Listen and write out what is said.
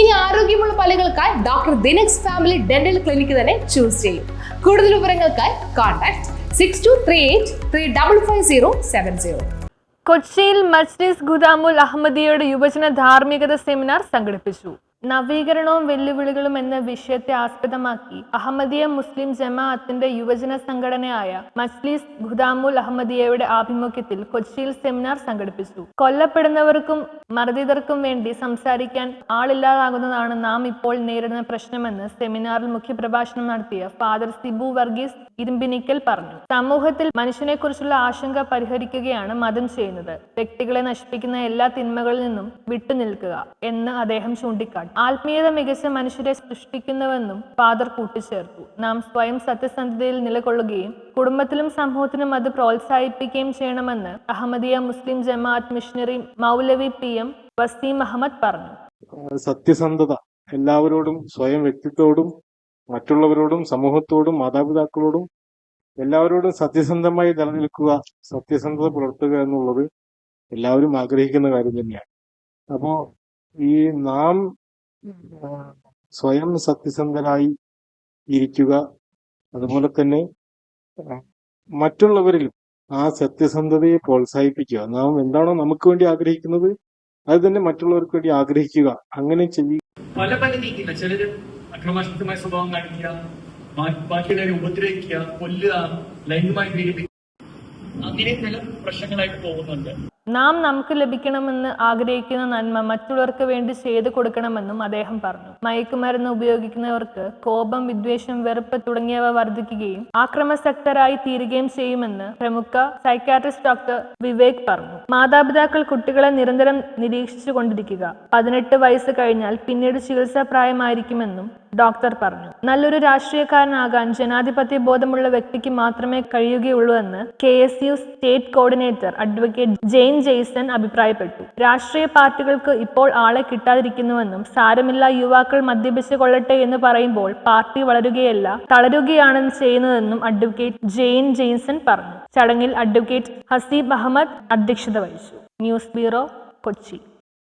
ഇനി ആരോഗ്യമുള്ള പല്ലുകൾക്കായി doctor Dinex family dental clinic തന്നെ ചൂസ് ചെയ്യും. കൂടുതൽ വിവരങ്ങൾക്കായി contact six two three eight three double five zero seven zero കൊച്ചിയിൽ മജ്ലിസ് ഗുദാമുൽ അഹമ്മദിയുടെ യുവജന ധാർമ്മികത സെമിനാർ സംഘടിപ്പിച്ചു. നവീകരണവും വെല്ലുവിളികളും എന്ന വിഷയത്തെ ആസ്പദമാക്കി അഹമ്മദിയ മുസ്ലിം ജമാഅത്തിന്റെ യുവജന സംഘടനയായ മസ്ലിസ് ഖുദാമുൽ അഹമ്മദിയയുടെ ആഭിമുഖ്യത്തിൽ കൊച്ചിയിൽ സെമിനാർ സംഘടിപ്പിച്ചു. കൊല്ലപ്പെടുന്നവർക്കും മർദ്ദിതർക്കും വേണ്ടി സംസാരിക്കാൻ ആളില്ലാതാകുന്നതാണ് നാം ഇപ്പോൾ നേരിടുന്ന പ്രശ്നമെന്ന് സെമിനാറിൽ മുഖ്യപ്രഭാഷണം നടത്തിയ ഫാദർ സിബു വർഗീസ് ഇരുമ്പിനിക്കൽ പറഞ്ഞു. സമൂഹത്തിൽ മനുഷ്യനെക്കുറിച്ചുള്ള ആശങ്ക പരിഹരിക്കുകയാണ് മതം ചെയ്യുന്നത്. വ്യക്തികളെ നശിപ്പിക്കുന്ന എല്ലാ തിന്മകളിൽ നിന്നും വിട്ടുനിൽക്കുക എന്ന് അദ്ദേഹം ചൂണ്ടിക്കാട്ടി. ആത്മീയത മികച്ച മനുഷ്യരെ സൃഷ്ടിക്കുന്നുവെന്നും ഫാദർ കൂട്ടിച്ചേർത്തു. നാം സ്വയം സത്യസന്ധതയിൽ നിലകൊള്ളുകയും കുടുംബത്തിലും സമൂഹത്തിനും അത് പ്രോത്സാഹിപ്പിക്കുകയും ചെയ്യണമെന്ന് Ahmadiyya Muslim Jamaat missionary Maulvi P M Waseem Ahmed പറഞ്ഞു. സത്യസന്ധത എല്ലാവരോടും സ്വയം വ്യക്തിത്വത്തോടും മറ്റുള്ളവരോടും സമൂഹത്തോടും മാതാപിതാക്കളോടും എല്ലാവരോടും സത്യസന്ധമായി നിലനിൽക്കുക സത്യസന്ധത പുലർത്തുക എന്നുള്ളത് എല്ലാവരും ആഗ്രഹിക്കുന്ന കാര്യം തന്നെയാണ്. അപ്പോ ഈ നാം സ്വയം സത്യസന്ധരായി ഇരിക്കുക. അതുപോലെ തന്നെ മറ്റുള്ളവരിലും ആ സത്യസന്ധതയെ പ്രോത്സാഹിപ്പിക്കുക. നാം എന്താണോ നമുക്ക് വേണ്ടി ആഗ്രഹിക്കുന്നത് അത് തന്നെ മറ്റുള്ളവർക്ക് വേണ്ടി ആഗ്രഹിക്കുക. അങ്ങനെ ചെയ്യുക പല പല നീക്കില്ല ചിലര് അക്രമാസക്തമായ സ്വഭാവം കാണിക്കുക ബാക്കിയുള്ളവരെ ഉപദ്രവിക്കുക കൊല്ലുക ലൈംഗികമായി പീഡിപ്പിക്കുക. അങ്ങനെ ചില പ്രശ്നങ്ങളായിട്ട് പോകുന്നുണ്ട്. നാം നമുക്ക് ലഭിക്കണമെന്ന് ആഗ്രഹിക്കുന്ന നന്മ മറ്റുള്ളവർക്ക് വേണ്ടി ചെയ്തു കൊടുക്കണമെന്നും അദ്ദേഹം പറഞ്ഞു. മയക്കുമരുന്ന് ഉപയോഗിക്കുന്നവർക്ക് കോപം വിദ്വേഷം വെറുപ്പ് തുടങ്ങിയവ വർദ്ധിക്കുകയും ആക്രമസക്തരായി തീരുകയും ചെയ്യുമെന്ന് പ്രമുഖ സൈക്കാട്രിസ്റ്റ് ഡോക്ടർ വിവേക് പറഞ്ഞു. മാതാപിതാക്കൾ കുട്ടികളെ നിരന്തരം നിരീക്ഷിച്ചു കൊണ്ടിരിക്കുക. പതിനെട്ട് വയസ്സ് കഴിഞ്ഞാൽ പിന്നീട് ചികിത്സാ പ്രായമായിരിക്കുമെന്നും ഡോക്ടർ പറഞ്ഞു. നല്ലൊരു രാഷ്ട്രീയക്കാരനാകാൻ ജനാധിപത്യ ബോധമുള്ള വ്യക്തിക്ക് മാത്രമേ കഴിയുകയുള്ളൂ എന്ന് K S U state coordinator advocate Jain Jaison അഭിപ്രായപ്പെട്ടു. രാഷ്ട്രീയ പാർട്ടികൾക്ക് ഇപ്പോൾ ആളെ കിട്ടാതിരിക്കുന്നുവെന്നും സാരമില്ല യുവാക്കൾ മദ്യപിച്ച് കൊള്ളട്ടെ എന്ന് പറയുമ്പോൾ പാർട്ടി വളരുകയല്ല തളരുകയാണ് ചെയ്യുന്നതെന്നും അഡ്വക്കേറ്റ് ജെയിൻ ജെയ്സൺ പറഞ്ഞു. ചടങ്ങിൽ അഡ്വക്കേറ്റ് ഹസീബ് അഹമ്മദ് അധ്യക്ഷത വഹിച്ചു. News bureau Kochi.